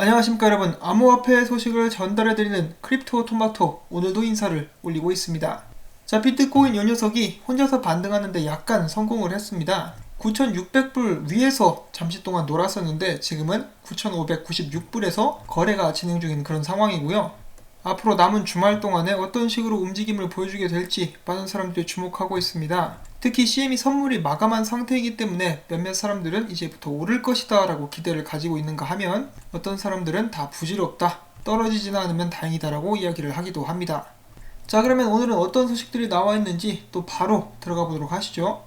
안녕하십니까 여러분. 암호화폐 소식을 전달해드리는 크립토 토마토 오늘도 인사를 올리고 있습니다. 자 비트코인 요 녀석이 혼자서 반등하는데 약간 성공을 했습니다. 9600불 위에서 잠시 동안 놀았었는데 지금은 9596불에서 거래가 진행 중인 그런 상황이고요 앞으로 남은 주말 동안에 어떤 식으로 움직임을 보여주게 될지 많은 사람들이 주목하고 있습니다. 특히 CM이 선물이 마감한 상태이기 때문에 몇몇 사람들은 이제부터 오를 것이다 라고 기대를 가지고 있는가 하면 어떤 사람들은 다 부질없다. 떨어지지는 않으면 다행이다 라고 이야기를 하기도 합니다. 자 그러면 오늘은 어떤 소식들이 나와 있는지 또 바로 들어가 보도록 하시죠.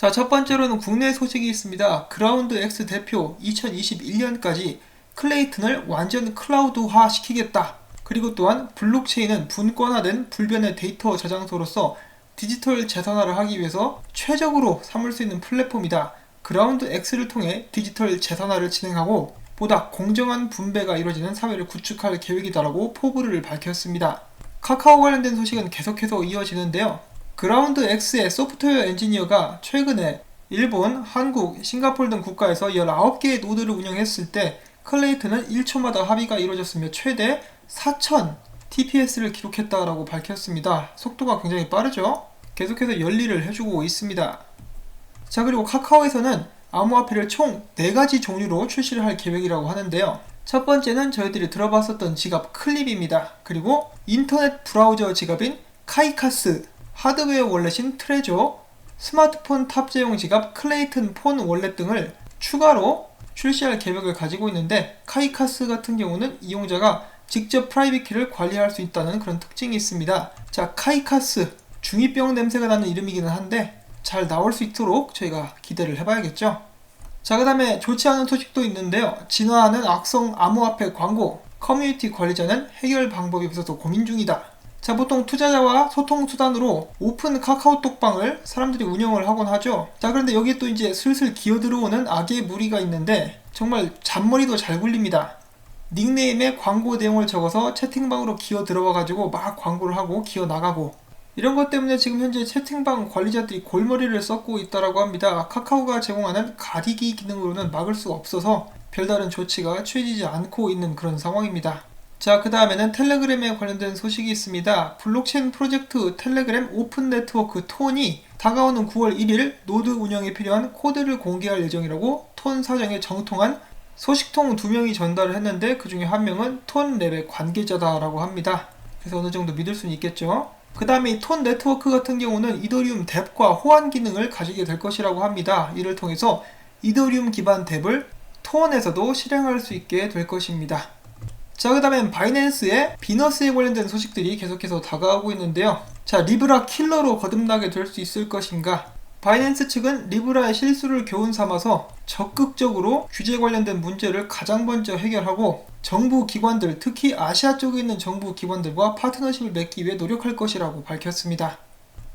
자 첫 번째로는 국내 소식이 있습니다. 그라운드 X 대표 2021년까지 클레이튼을 완전 클라우드화 시키겠다. 그리고 또한 블록체인은 분권화된 불변의 데이터 저장소로서 디지털 재산화를 하기 위해서 최적으로 삼을 수 있는 플랫폼이다. 그라운드 X를 통해 디지털 재산화를 진행하고 보다 공정한 분배가 이루어지는 사회를 구축할 계획이다라고 포부를 밝혔습니다. 카카오 관련된 소식은 계속해서 이어지는데요. 그라운드 X의 소프트웨어 엔지니어가 최근에 일본, 한국, 싱가폴 등 국가에서 19개의 노드를 운영했을 때 클레이트는 1초마다 합의가 이루어졌으며 최대 4,000 TPS를 기록했다라고 밝혔습니다. 속도가 굉장히 빠르죠? 계속해서 열일을 해주고 있습니다. 자, 그리고 카카오에서는 암호화폐를 총 4가지 종류로 출시를 할 계획이라고 하는데요. 첫 번째는 저희들이 들어봤었던 지갑 클립입니다. 그리고 인터넷 브라우저 지갑인 카이카스, 하드웨어 월렛인 트레저, 스마트폰 탑재용 지갑 클레이튼 폰 월렛 등을 추가로 출시할 계획을 가지고 있는데 카이카스 같은 경우는 이용자가 직접 프라이빗 키를 관리할 수 있다는 그런 특징이 있습니다. 자, 카이카스. 중이병 냄새가 나는 이름이기는 한데 잘 나올 수 있도록 저희가 기대를 해봐야겠죠. 자, 그 다음에 좋지 않은 소식도 있는데요. 진화하는 악성 암호화폐 광고. 커뮤니티 관리자는 해결 방법이 없어서 고민 중이다. 자, 보통 투자자와 소통 수단으로 오픈 카카오톡방을 사람들이 운영을 하곤 하죠. 자, 그런데 여기에 또 이제 슬슬 기어 들어오는 악의 무리가 있는데 정말 잔머리도 잘 굴립니다. 닉네임에 광고 내용을 적어서 채팅방으로 기어 들어와 가지고 막 광고를 하고 기어 나가고 이런 것 때문에 지금 현재 채팅방 관리자들이 골머리를 썩고 있다라고 합니다. 카카오가 제공하는 가리기 기능으로는 막을 수 없어서 별다른 조치가 취해지지 않고 있는 그런 상황입니다. 자, 그 다음에는 텔레그램에 관련된 소식이 있습니다. 블록체인 프로젝트 텔레그램 오픈 네트워크 톤이 다가오는 9월 1일 노드 운영에 필요한 코드를 공개할 예정이라고 톤 사정에 정통한 소식통 두 명이 전달을 했는데 그 중에 한 명은 톤 랩의 관계자다라고 합니다. 그래서 어느 정도 믿을 수는 있겠죠. 그 다음에 톤 네트워크 같은 경우는 이더리움 뎁과 호환 기능을 가지게 될 것이라고 합니다. 이를 통해서 이더리움 기반 뎁을 톤에서도 실행할 수 있게 될 것입니다. 자, 그 다음엔 바이낸스의 비너스에 관련된 소식들이 계속해서 다가오고 있는데요. 자, 리브라 킬러로 거듭나게 될 수 있을 것인가? 바이낸스 측은 리브라의 실수를 교훈 삼아서 적극적으로 규제 관련된 문제를 가장 먼저 해결하고 정부 기관들, 특히 아시아 쪽에 있는 정부 기관들과 파트너십을 맺기 위해 노력할 것이라고 밝혔습니다.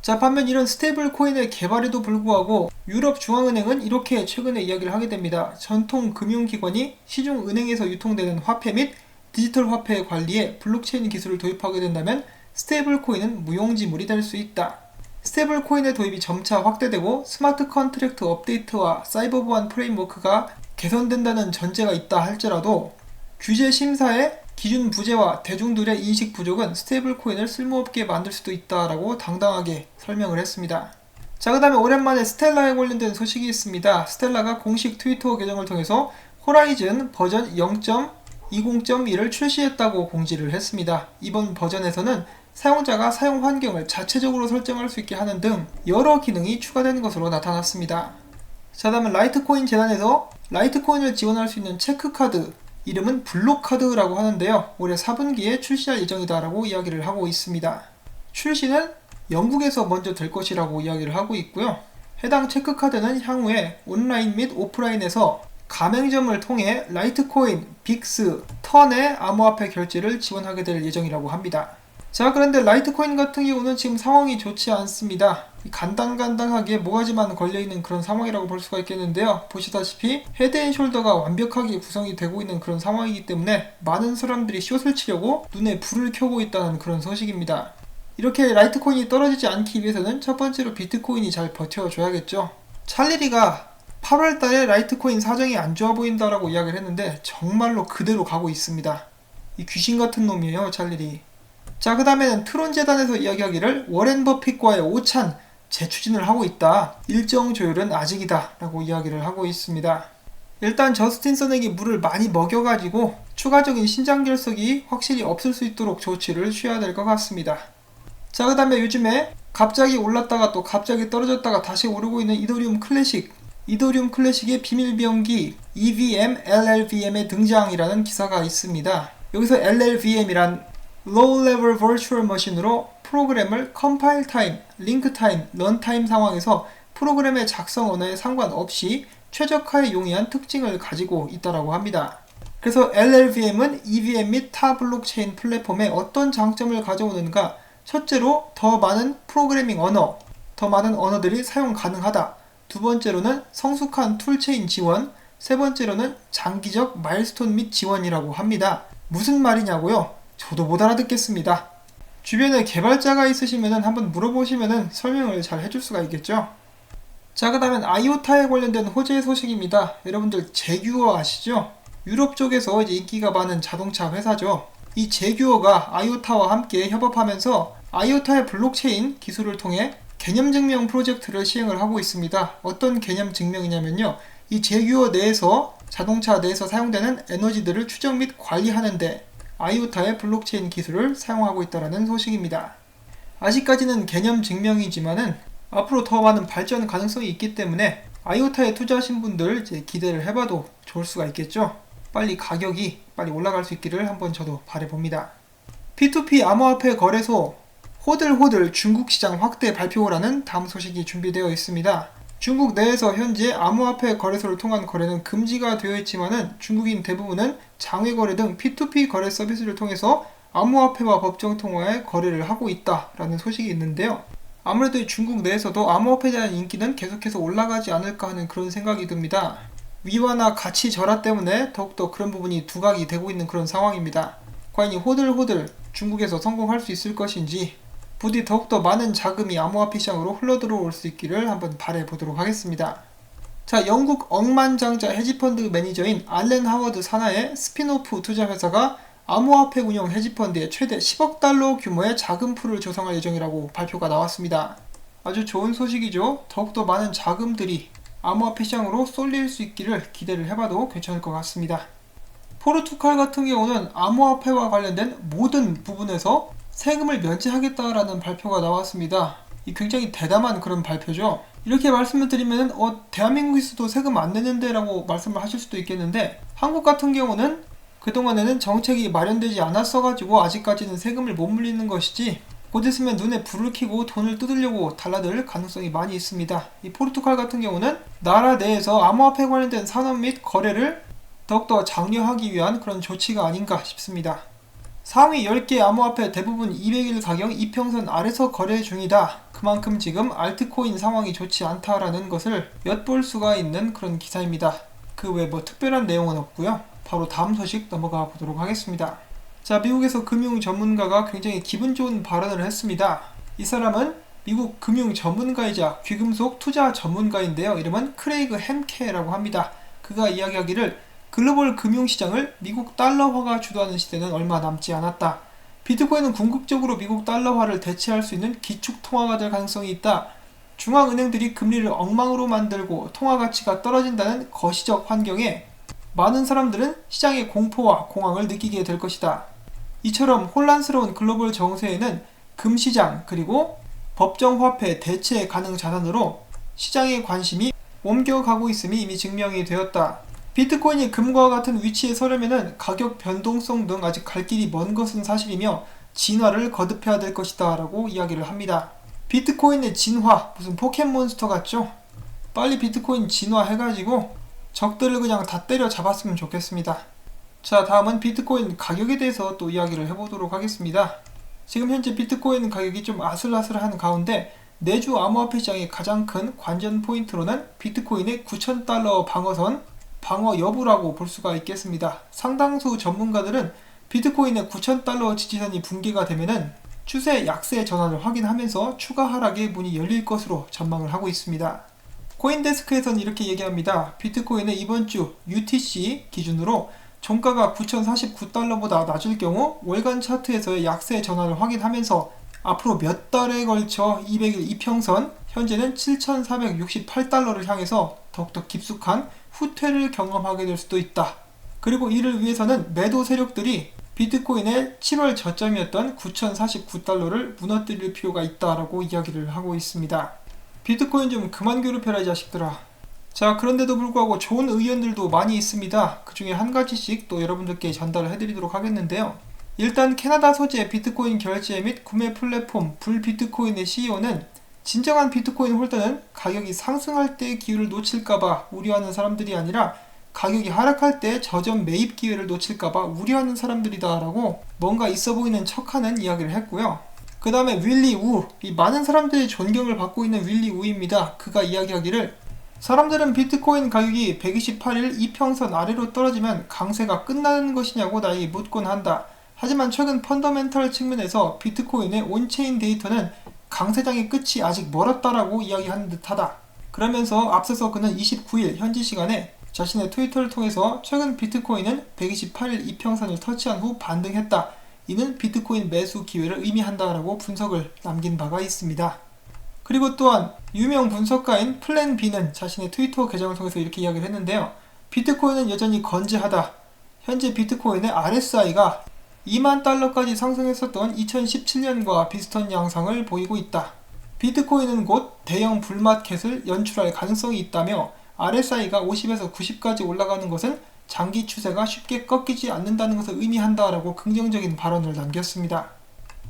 자, 반면 이런 스테이블 코인의 개발에도 불구하고 유럽 중앙은행은 이렇게 최근에 이야기를 하게 됩니다. 전통 금융기관이 시중 은행에서 유통되는 화폐 및 디지털 화폐 관리에 블록체인 기술을 도입하게 된다면 스테이블 코인은 무용지물이 될 수 있다. 스테이블 코인의 도입이 점차 확대되고 스마트 컨트랙트 업데이트와 사이버 보안 프레임워크가 개선된다는 전제가 있다 할지라도 규제 심사의 기준 부재와 대중들의 인식 부족은 스테이블 코인을 쓸모없게 만들 수도 있다라고 당당하게 설명을 했습니다. 자, 그 다음에 오랜만에 스텔라에 관련된 소식이 있습니다. 스텔라가 공식 트위터 계정을 통해서 호라이즌 버전 0.20.1을 출시했다고 공지를 했습니다. 이번 버전에서는 사용자가 사용 환경을 자체적으로 설정할 수 있게 하는 등 여러 기능이 추가된 것으로 나타났습니다. 자, 다음은 라이트코인 재단에서 라이트코인을 지원할 수 있는 체크카드, 이름은 블록카드라고 하는데요. 올해 4분기에 출시할 예정이다라고 이야기를 하고 있습니다. 출시는 영국에서 먼저 될 것이라고 이야기를 하고 있고요. 해당 체크카드는 향후에 온라인 및 오프라인에서 가맹점을 통해 라이트코인, 빅스, 턴의 암호화폐 결제를 지원하게 될 예정이라고 합니다. 자 그런데 라이트코인 같은 경우는 지금 상황이 좋지 않습니다. 간당간당하게 모가지만 걸려있는 그런 상황이라고 볼 수가 있겠는데요. 보시다시피 헤드앤숄더가 완벽하게 구성이 되고 있는 그런 상황이기 때문에 많은 사람들이 숏을 치려고 눈에 불을 켜고 있다는 그런 소식입니다. 이렇게 라이트코인이 떨어지지 않기 위해서는 첫 번째로 비트코인이 잘 버텨줘야겠죠. 찰리리가 8월 달에 라이트코인 사정이 안 좋아 보인다라고 이야기를 했는데 정말로 그대로 가고 있습니다. 이 귀신 같은 놈이에요, 찰리리. 자, 그 다음에는 트론 재단에서 이야기하기를 워렌 버핏과의 오찬 재추진을 하고 있다. 일정 조율은 아직이다. 라고 이야기를 하고 있습니다. 일단 저스틴 선에게 물을 많이 먹여가지고 추가적인 신장 결석이 확실히 없을 수 있도록 조치를 취해야 될 것 같습니다. 자, 그 다음에 요즘에 갑자기 올랐다가 또 갑자기 떨어졌다가 다시 오르고 있는 이더리움 클래식. 이더리움 클래식의 비밀 비용기 EVM, LLVM의 등장이라는 기사가 있습니다. 여기서 LLVM이란 Low Level Virtual Machine으로 프로그램을 컴파일 타임, 링크 타임, 런 타임 상황에서 프로그램의 작성 언어에 상관없이 최적화에 용이한 특징을 가지고 있다라고 합니다. 그래서 LLVM은 EVM 및 타 블록체인 플랫폼에 어떤 장점을 가져오는가? 첫째로 더 많은 프로그래밍 언어, 더 많은 언어들이 사용 가능하다. 두 번째로는 성숙한 툴체인 지원, 세 번째로는 장기적 마일스톤 및 지원이라고 합니다. 무슨 말이냐고요? 저도 못 알아듣겠습니다. 주변에 개발자가 있으시면 한번 물어보시면 설명을 잘 해줄 수가 있겠죠? 자, 그 다음엔 아이오타에 관련된 호재 소식입니다. 여러분들 제규어 아시죠? 유럽 쪽에서 인기가 많은 자동차 회사죠. 이 제규어가 아이오타와 함께 협업하면서 아이오타의 블록체인 기술을 통해 개념 증명 프로젝트를 시행을 하고 있습니다. 어떤 개념 증명이냐면요. 이 제규어 내에서 자동차 내에서 사용되는 에너지들을 추적 및 관리하는데 아이오타의 블록체인 기술을 사용하고 있다는 소식입니다. 아직까지는 개념 증명이지만은 앞으로 더 많은 발전 가능성이 있기 때문에 아이오타에 투자하신 분들 이제 기대를 해봐도 좋을 수가 있겠죠. 빨리 가격이 빨리 올라갈 수 있기를 한번 저도 바래봅니다. P2P 암호화폐 거래소 호들호들 중국 시장 확대 발표라는 다음 소식이 준비되어 있습니다. 중국 내에서 현재 암호화폐 거래소를 통한 거래는 금지가 되어 있지만은 중국인 대부분은 장외 거래 등 P2P 거래 서비스를 통해서 암호화폐와 법정 통화의 거래를 하고 있다라는 소식이 있는데요. 아무래도 중국 내에서도 암호화폐에 대한 인기는 계속해서 올라가지 않을까 하는 그런 생각이 듭니다. 위화나 가치 절하 때문에 더욱더 그런 부분이 두각이 되고 있는 그런 상황입니다. 과연 이 호들호들 중국에서 성공할 수 있을 것인지 부디 더욱더 많은 자금이 암호화폐 시장으로 흘러들어올 수 있기를 한번 바래보도록 하겠습니다. 자, 영국 억만장자 헤지펀드 매니저인 알렌 하워드 산하의 스피노프 투자회사가 암호화폐 운영 헤지펀드에 최대 10억 달러 규모의 자금 풀을 조성할 예정이라고 발표가 나왔습니다. 아주 좋은 소식이죠. 더욱더 많은 자금들이 암호화폐 시장으로 쏠릴 수 있기를 기대를 해봐도 괜찮을 것 같습니다. 포르투갈 같은 경우는 암호화폐와 관련된 모든 부분에서 세금을 면제하겠다라는 발표가 나왔습니다. 이 굉장히 대담한 그런 발표죠. 이렇게 말씀을 드리면 어, 대한민국에서도 세금 안 내는데 라고 말씀을 하실 수도 있겠는데 한국 같은 경우는 그동안에는 정책이 마련되지 않았어 가지고 아직까지는 세금을 못 물리는 것이지 곧 있으면 눈에 불을 켜고 돈을 뜯으려고 달라들 가능성이 많이 있습니다. 이 포르투갈 같은 경우는 나라 내에서 암호화폐 관련된 산업 및 거래를 더욱더 장려하기 위한 그런 조치가 아닌가 싶습니다. 상위 10개 암호화폐 대부분 200일 가격 이평선 아래서 거래 중이다. 그만큼 지금 알트코인 상황이 좋지 않다라는 것을 엿볼 수가 있는 그런 기사입니다. 그 외 뭐 특별한 내용은 없고요. 바로 다음 소식 넘어가 보도록 하겠습니다. 자, 미국에서 금융 전문가가 굉장히 기분 좋은 발언을 했습니다. 이 사람은 미국 금융 전문가이자 귀금속 투자 전문가인데요. 이름은 크레이그 햄케라고 합니다. 그가 이야기하기를 글로벌 금융시장을 미국 달러화가 주도하는 시대는 얼마 남지 않았다. 비트코인은 궁극적으로 미국 달러화를 대체할 수 있는 기축 통화가 될 가능성이 있다. 중앙은행들이 금리를 엉망으로 만들고 통화 가치가 떨어진다는 거시적 환경에 많은 사람들은 시장의 공포와 공황을 느끼게 될 것이다. 이처럼 혼란스러운 글로벌 정세에는 금시장 그리고 법정화폐 대체 가능 자산으로 시장의 관심이 옮겨가고 있음이 이미 증명이 되었다. 비트코인이 금과 같은 위치에 서려면 가격 변동성 등 아직 갈 길이 먼 것은 사실이며 진화를 거듭해야 될 것이다 라고 이야기를 합니다. 비트코인의 진화 무슨 포켓몬스터 같죠? 빨리 비트코인 진화해가지고 적들을 그냥 다 때려 잡았으면 좋겠습니다. 자 다음은 비트코인 가격에 대해서 또 이야기를 해보도록 하겠습니다. 지금 현재 비트코인 가격이 좀 아슬아슬한 가운데 내주 암호화폐 시장의 가장 큰 관전 포인트로는 비트코인의 9,000달러 방어선 방어 여부라고 볼 수가 있겠습니다. 상당수 전문가들은 비트코인의 9,000달러 지지선이 붕괴가 되면은 추세 약세 전환을 확인하면서 추가 하락의 문이 열릴 것으로 전망을 하고 있습니다. 코인데스크에서는 이렇게 얘기합니다. 비트코인은 이번 주 UTC 기준으로 종가가 9,049달러보다 낮을 경우 월간 차트에서의 약세 전환을 확인하면서 앞으로 몇 달에 걸쳐 200일 이평선 현재는 7,468달러를 향해서 더욱더 깊숙한 후퇴를 경험하게 될 수도 있다. 그리고 이를 위해서는 매도 세력들이 비트코인의 7월 저점이었던 9,049달러를 무너뜨릴 필요가 있다라고 이야기를 하고 있습니다. 비트코인 좀 그만 괴롭혀라 이 자식들아. 자 그런데도 불구하고 좋은 의견들도 많이 있습니다. 그 중에 한 가지씩 또 여러분들께 전달을 해드리도록 하겠는데요. 일단 캐나다 소재 비트코인 결제 및 구매 플랫폼 불비트코인의 CEO는 진정한 비트코인 홀더는 가격이 상승할 때 기회를 놓칠까봐 우려하는 사람들이 아니라 가격이 하락할 때 저점 매입 기회를 놓칠까봐 우려하는 사람들이다라고 뭔가 있어 보이는 척하는 이야기를 했고요. 그 다음에 윌리 우, 이 많은 사람들의 존경을 받고 있는 윌리 우입니다. 그가 이야기하기를 사람들은 비트코인 가격이 128일 이평선 아래로 떨어지면 강세가 끝나는 것이냐고 나에게 묻곤 한다. 하지만 최근 펀더멘털 측면에서 비트코인의 온체인 데이터는 강세장의 끝이 아직 멀었다라고 이야기하는 듯하다. 그러면서 앞서서 그는 29일 현지 시간에 자신의 트위터를 통해서 최근 비트코인은 128일 이평선을 터치한 후 반등했다. 이는 비트코인 매수 기회를 의미한다라고 분석을 남긴 바가 있습니다. 그리고 또한 유명 분석가인 플랜 B는 자신의 트위터 계정을 통해서 이렇게 이야기를 했는데요. 비트코인은 여전히 건재하다. 현재 비트코인의 RSI가 2만 달러까지 상승했었던 2017년과 비슷한 양상을 보이고 있다. 비트코인은 곧 대형 불마켓을 연출할 가능성이 있다며 RSI가 50에서 90까지 올라가는 것은 장기 추세가 쉽게 꺾이지 않는다는 것을 의미한다라고 긍정적인 발언을 남겼습니다.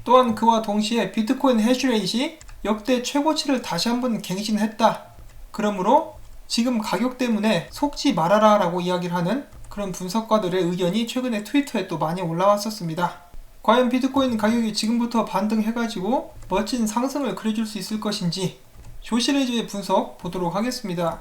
또한 그와 동시에 비트코인 해시레이트이 역대 최고치를 다시 한번 갱신했다. 그러므로 지금 가격 때문에 속지 말아라 라고 이야기를 하는 그런 분석가들의 의견이 최근에 트위터에 또 많이 올라왔었습니다. 과연 비트코인 가격이 지금부터 반등해가지고 멋진 상승을 그려줄 수 있을 것인지 조시레즈의 분석 보도록 하겠습니다.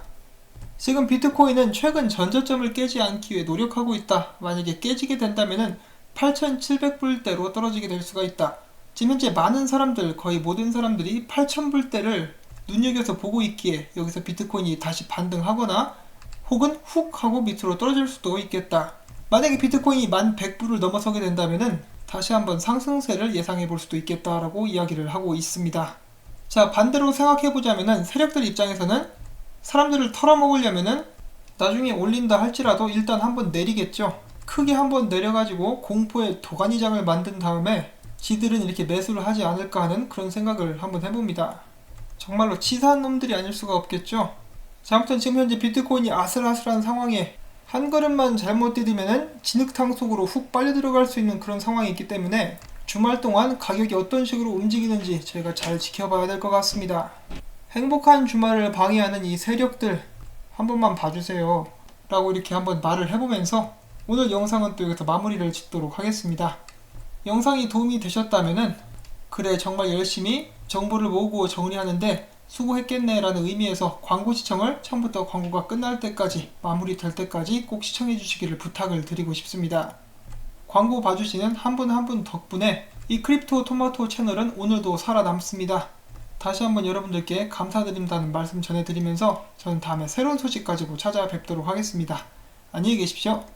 지금 비트코인은 최근 전저점을 깨지 않기 위해 노력하고 있다. 만약에 깨지게 된다면 8,700불대로 떨어지게 될 수가 있다. 지금 현재 많은 사람들, 거의 모든 사람들이 8,000불대를 눈여겨서 보고 있기에 여기서 비트코인이 다시 반등하거나 혹은 훅 하고 밑으로 떨어질 수도 있겠다. 만약에 비트코인이 1100불을 넘어서게 된다면 다시 한번 상승세를 예상해 볼 수도 있겠다라고 이야기를 하고 있습니다. 자, 반대로 생각해 보자면 세력들 입장에서는 사람들을 털어먹으려면은 나중에 올린다 할지라도 일단 한번 내리겠죠. 크게 한번 내려가지고 공포의 도가니장을 만든 다음에 지들은 이렇게 매수를 하지 않을까 하는 그런 생각을 한번 해봅니다. 정말로 치사한 놈들이 아닐 수가 없겠죠. 자, 아무튼 지금 현재 비트코인이 아슬아슬한 상황에 한 걸음만 잘못 디디면은 진흙탕 속으로 훅 빨려 들어갈 수 있는 그런 상황이 있기 때문에 주말 동안 가격이 어떤 식으로 움직이는지 저희가 잘 지켜봐야 될 것 같습니다. 행복한 주말을 방해하는 이 세력들 한 번만 봐주세요. 라고 이렇게 한번 말을 해보면서 오늘 영상은 또 여기서 마무리를 짓도록 하겠습니다. 영상이 도움이 되셨다면은 그래 정말 열심히 정보를 모으고 정리하는데 수고했겠네 라는 의미에서 광고 시청을 처음부터 광고가 끝날 때까지 마무리될 때까지 꼭 시청해 주시기를 부탁을 드리고 싶습니다. 광고 봐주시는 한 분 한 분 덕분에 이 크립토 토마토 채널은 오늘도 살아남습니다. 다시 한번 여러분들께 감사드린다는 말씀 전해드리면서 저는 다음에 새로운 소식 가지고 찾아뵙도록 하겠습니다. 안녕히 계십시오.